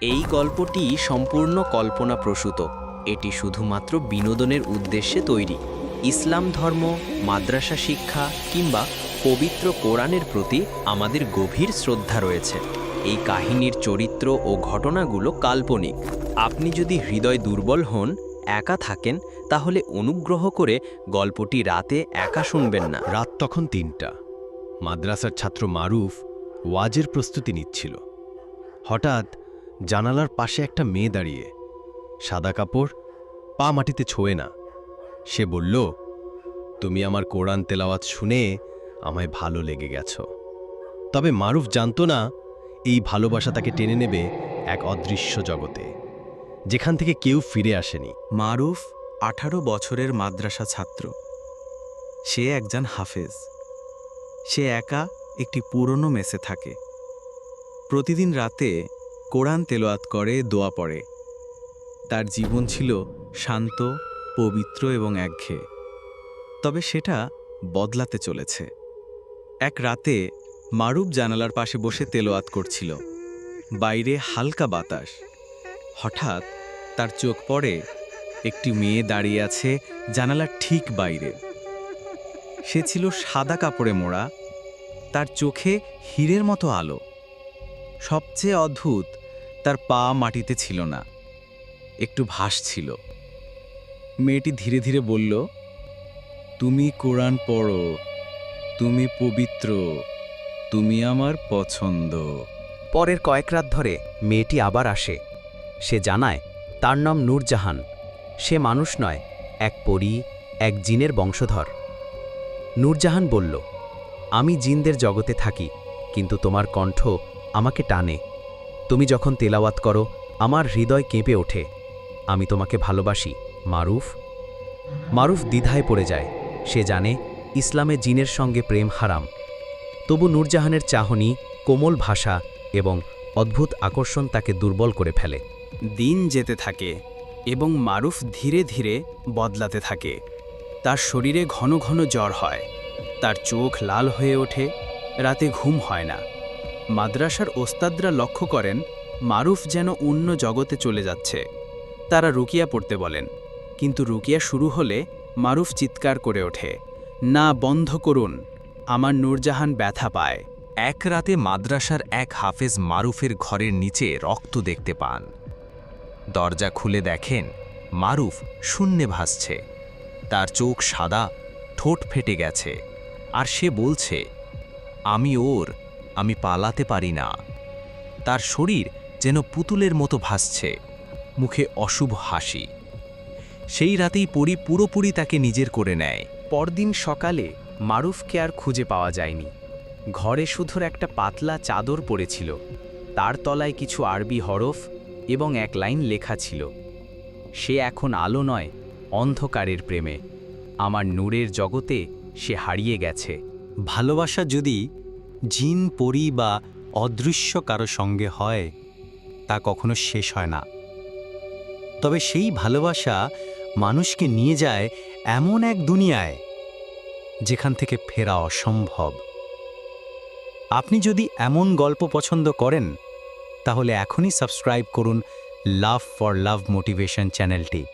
এই গল্পটি সম্পূর্ণ কল্পনাপ্রসূত। এটি শুধুমাত্র বিনোদনের উদ্দেশ্যে তৈরি। ইসলাম ধর্ম, মাদ্রাসা শিক্ষা কিংবা পবিত্র কোরআনের প্রতি আমাদের গভীর শ্রদ্ধা রয়েছে। এই কাহিনীর চরিত্র ও ঘটনাগুলো কাল্পনিক। আপনি যদি হৃদয় দুর্বল হন, একা থাকেন, তাহলে অনুগ্রহ করে গল্পটি রাতে একা শুনবেন না। রাত তখন তিনটা। মাদ্রাসার ছাত্র মারুফ ওয়াজের প্রস্তুতি নিচ্ছিল। হঠাৎ জানালার পাশে একটা মেয়ে দাঁড়িয়ে। সাদা কাপড়, পা মাটিতে ছোঁয়ে না। সে বলল, তুমি আমার কোরআন তেলাওয়াত শুনে আমায় ভালো লেগে গেছ। তবে মারুফ জানত না, এই ভালোবাসা তাকে টেনে নেবে এক অদৃশ্য জগতে, যেখান থেকে কেউ ফিরে আসেনি। মারুফ আঠারো বছরের মাদ্রাসা ছাত্র। সে একজন হাফেজ। সে একা একটি পুরনো মেসে থাকে। প্রতিদিন রাতে কোরআন তেলোয়াত করে, দোয়া পড়ে। তার জীবন ছিল শান্ত, পবিত্র এবং একঘেয়ে। তবে সেটা বদলাতে চলেছে। এক রাতে মারুব জানালার পাশে বসে তেলোয়াত করছিল। বাইরে হালকা বাতাস। হঠাৎ তার চোখ পড়ে, একটি মেয়ে দাঁড়িয়ে আছে জানালার ঠিক বাইরে। সে ছিল সাদা কাপড়ে মোড়া, তার চোখে হীরের মতো আলো। সবচেয়ে অদ্ভুত তার পা মাটিতে ছিল না, একটু ভাসছিল মেয়েটি ধীরে ধীরে বলল, তুমি কোরআন পড়ো, তুমি পবিত্র, তুমি আমার পছন্দ। পরের কয়েক রাত ধরে মেয়েটি আবার আসে। সে জানায়, তার নাম নূরজাহান। সে মানুষ নয়, এক পরী, এক জিনের বংশধর। নূরজাহান বলল, আমি জিনদের জগতে থাকি, কিন্তু তোমার কণ্ঠ আমাকে টানে। তুমি যখন তেলাওয়াত করো, আমার হৃদয় কেঁপে ওঠে। আমি তোমাকে ভালোবাসি, মারুফ। মারুফ দ্বিধায় পড়ে যায়। সে জানে, ইসলামে জিনের সঙ্গে প্রেম হারাম। তবু নূরজাহানের চাহনি, কোমল ভাষা এবং অদ্ভুত আকর্ষণ তাকে দুর্বল করে ফেলে। দিন যেতে থাকে এবং মারুফ ধীরে ধীরে বদলাতে থাকে। তার শরীরে ঘন ঘন জ্বর হয়। তার চোখ লাল হয়ে ওঠে, রাতে ঘুম হয় না। মাদ্রাসার ওস্তাদরা লক্ষ্য করেন, মারুফ যেন অন্য জগতে চলে যাচ্ছে। তারা রুকিয়া পড়তে বলেন, কিন্তু রুকিয়া শুরু হলে মারুফ চিৎকার করে ওঠে, না, বন্ধ করুন, আমার নূরজাহান ব্যথা পায়। এক রাতে মাদ্রাসার এক হাফেজ মারুফের ঘরের নিচে রক্ত দেখতে পান। দরজা খুলে দেখেন, মারুফ শূন্যে ভাসছে। তার চোখ সাদা, ঠোঁট ফেটে গেছে, আর সে বলছে, আমি ওর আমি পালাতে পারি না। তার শরীর যেন পুতুলের মতো ভাসছে, মুখে অশুভ হাসি। সেই রাতেই পরি পুরোপুরি তাকে নিজের করে নেয়। পরদিন সকালে মারুফকে আর খুঁজে পাওয়া যায়নি। ঘরে শুধুর একটা পাতলা চাদর পড়েছিল। তার তলায় কিছু আরবি হরফ এবং এক লাইন লেখা ছিল। সে এখন আলো নয়, অন্ধকারের প্রেমে। আমার নূরের জগতে সে হারিয়ে গেছে। ভালোবাসা যদি জিন, পরি বা অদৃশ্য কারও সঙ্গে হয়, তা কখনো শেষ হয় না। তবে সেই ভালোবাসা মানুষকে নিয়ে যায় এমন এক দুনিয়ায় যেখান থেকে ফেরা অসম্ভব। আপনি যদি এমন গল্প পছন্দ করেন, তাহলে এখনই সাবস্ক্রাইব করুন লাভ ফর লাভ মোটিভেশন চ্যানেলটি।